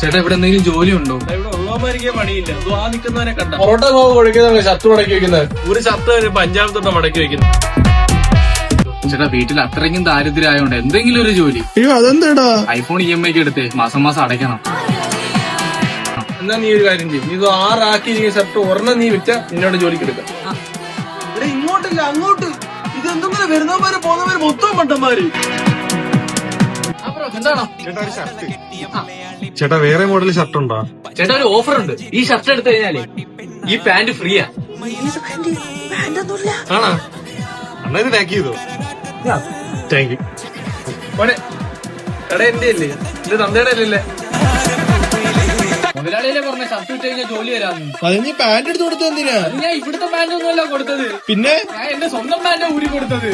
ചേട്ടാ ഇവിടെ എന്തെങ്കിലും ജോലി ഉണ്ടോ ഇവിടെ ഉള്ളവന്മാരിക്കേ പണിയില്ല. ഇത് ആ നിൽക്കുന്നവനെ കണ്ട. പൊറോട്ട മാവ് കുഴക്കുന്നത് ഷർട്ട് മടക്കി വെക്കുന്നത്. ഒരു ഷർട്ട് ഒരു പഞ്ചാബ് തൊട്ട് മടക്കി വെക്കുന്നു. ചേട്ടാ വീട്ടിൽ അത്രയ്ക്കും ദാരിദ്ര്യമായോണ്ട് എന്തെങ്കിലും ഒരു ജോലി. അയ്യോ അതെന്താടാ? ഐഫോൺ ഇ എം ഐക്ക് എടുത്ത് മാസം മാസം അടയ്ക്കണം. എന്നാ നീ ഒരു കാര്യം ചെയ്യും. നീ ഇത് ആറാക്കി നീ ഷർട്ട് ഒരെണ്ണം നീ വിറ്റ നിന്നോട് ജോലിക്ക് എടുക്കാം. ഇവിടെ ഇങ്ങോട്ടല്ല അങ്ങോട്ട്. ഇത് എന്തെങ്കിലും വരുന്നവര് പോകുന്നവര് മൊത്തം മണ്ടന്മാര് എന്താണോ? ചേട്ടാ വേറെ മോഡൽ ഷർട്ട് ഉണ്ടോ? ചേട്ടാ ഒരു ഓഫർ ഉണ്ട്. ഈ ഷർട്ട് എടുത്തു കഴിഞ്ഞാലേ ഈ പാന്റ് ഫ്രീയാ ആണോ? എന്നാ ഇത് പാക്ക് ചെയ്തോ? താങ്ക് യു മോനെ കട എന്റെ അല്ലേ? ഇത് തന്തയുടെ അല്ലല്ലേ പറഞ്ഞ ഷർട്ട് ഇട്ട് കഴിഞ്ഞാൽ ജോലി വരാന്ന്. അത് നീ പാന്റ് എടുത്ത് കൊടുത്ത എന്തിനാ? ഞാൻ ഇവിടുത്തെ പാന്റ് ഒന്നുമല്ല കൊടുത്തത്. പിന്നെ? ഞാൻ എന്റെ സ്വന്തം പാന്റ് ഊരി കൊടുത്തത്.